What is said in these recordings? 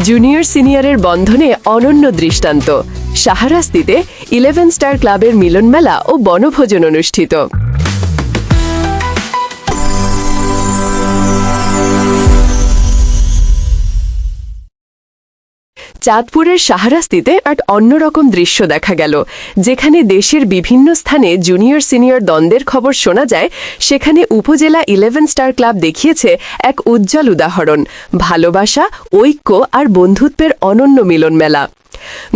Junior সিনিয়রের বন্ধনে অনন্য দৃষ্টান্ত। সাহারাস্তিতে ইলেভেন স্টার ক্লাবের মিলনমেলা ও বনভোজন অনুষ্ঠিত। চাঁদপুরের সাহারাস্তিতে এক অন্যরকম দৃশ্য দেখা গেল। যেখানে দেশের বিভিন্ন স্থানে জুনিয়র সিনিয়র দ্বন্দ্বের খবর শোনা যায়, সেখানে উপজেলা ইলেভেন স্টার ক্লাব দেখিয়েছে এক উজ্জ্বল উদাহরণ। ভালোবাসা, ঐক্য আর বন্ধুত্বের অনন্য মিলন মেলা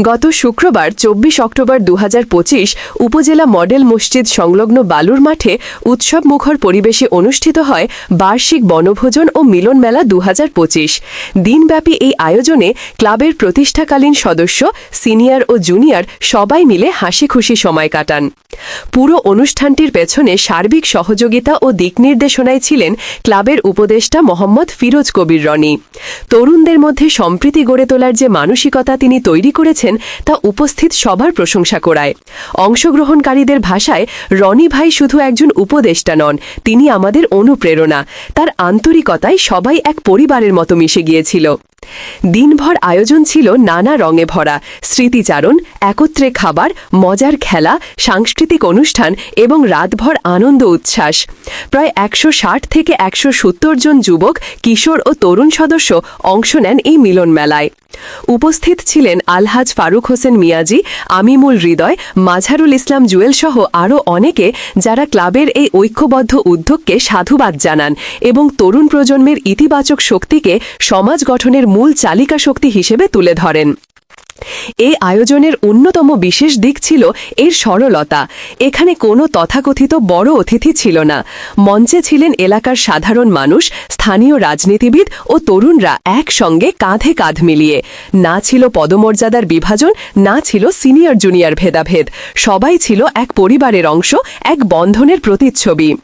গত শুক্রবার চব্বিশ অক্টোবর দু হাজার পঁচিশ উপজেলা মডেল মসজিদ সংলগ্ন বালুর মাঠে উৎসব মুখর পরিবেশে অনুষ্ঠিত হয় বার্ষিক বনভোজন ও মিলন মেলা দু হাজার পঁচিশ। দিনব্যাপী এই আয়োজনে ক্লাবের প্রতিষ্ঠাকালীন সদস্য, সিনিয়র ও জুনিয়র সবাই মিলে হাসি খুশি সময় কাটান। পুরো অনুষ্ঠানটির পেছনে সার্বিক সহযোগিতা ও দিক নির্দেশনায় ছিলেন ক্লাবের উপদেষ্টা মোহাম্মদ ফিরোজ কবির রনি। তরুণদের মধ্যে সম্প্রীতি গড়ে তোলার যে মানসিকতা তিনি তৈরি করেছেন তা উপস্থিত সবার প্রশংসা করায়। অংশগ্রহণকারীদের ভাষায়, রনি ভাই শুধু একজন উপদেষ্টা নন, তিনি আমাদের অনুপ্রেরণা। তার আন্তরিকতায় সবাই এক পরিবারের মতো মিশে গিয়েছিল। দিনভর আয়োজন ছিল নানা রঙে ভরা, স্মৃতিচারণ, একত্রে খাবার, মজার খেলা, সাংস্কৃতিক অনুষ্ঠান এবং রাতভর আনন্দ উচ্ছ্বাস। প্রায় একশো ষাট থেকে একশো সত্তর জন যুবক, কিশোর ও তরুণ সদস্য অংশ নেন এই মিলন মেলায় উপস্থিত ছিলেন আলহাজ ফারুক হোসেন মিয়াজি, আমিমুল হৃদয়, মাঝারুল ইসলাম জুয়েল সহ আরও অনেকে যারা ক্লাবের এই ঐক্যবদ্ধ উদ্যোগকে সাধুবাদ জানান এবং তরুণ প্রজন্মের ইতিবাচক শক্তিকে সমাজ গঠনের মূল চালিকা শক্তি হিসেবে তুলে ধরেন। এই আয়োজনের অন্যতম বিশেষ দিক ছিল এর সরলতা। এখানে কোনো তথাকথিত বড় অতিথি ছিল না। মঞ্চে ছিলেন এলাকার সাধারণ মানুষ, স্থানীয় রাজনীতিবিদ ও তরুণরা একসঙ্গে কাঁধে কাঁধ মিলিয়ে। না ছিল পদমর্যাদার বিভাজন, না ছিল সিনিয়র জুনিয়র ভেদাভেদ। সবাই ছিল এক পরিবারের অংশ, এক বন্ধনের প্রতিচ্ছবি।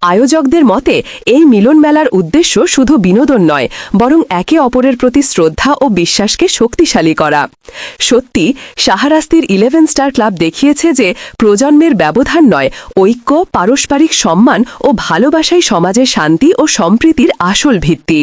আয়োজকদের মতে, এই মিলন মেলার উদ্দেশ্য শুধু বিনোদন নয়, বরং একে অপরের প্রতি শ্রদ্ধা ও বিশ্বাসকে শক্তিশালী করা। সত্যি সাহারাস্তির ইলেভেন স্টার ক্লাব দেখিয়েছে যে প্রজন্মের ব্যবধান নয়, ঐক্য, পারস্পরিক সম্মান ও ভালোবাসাই সমাজের শান্তি ও সম্প্রীতির আসল ভিত্তি।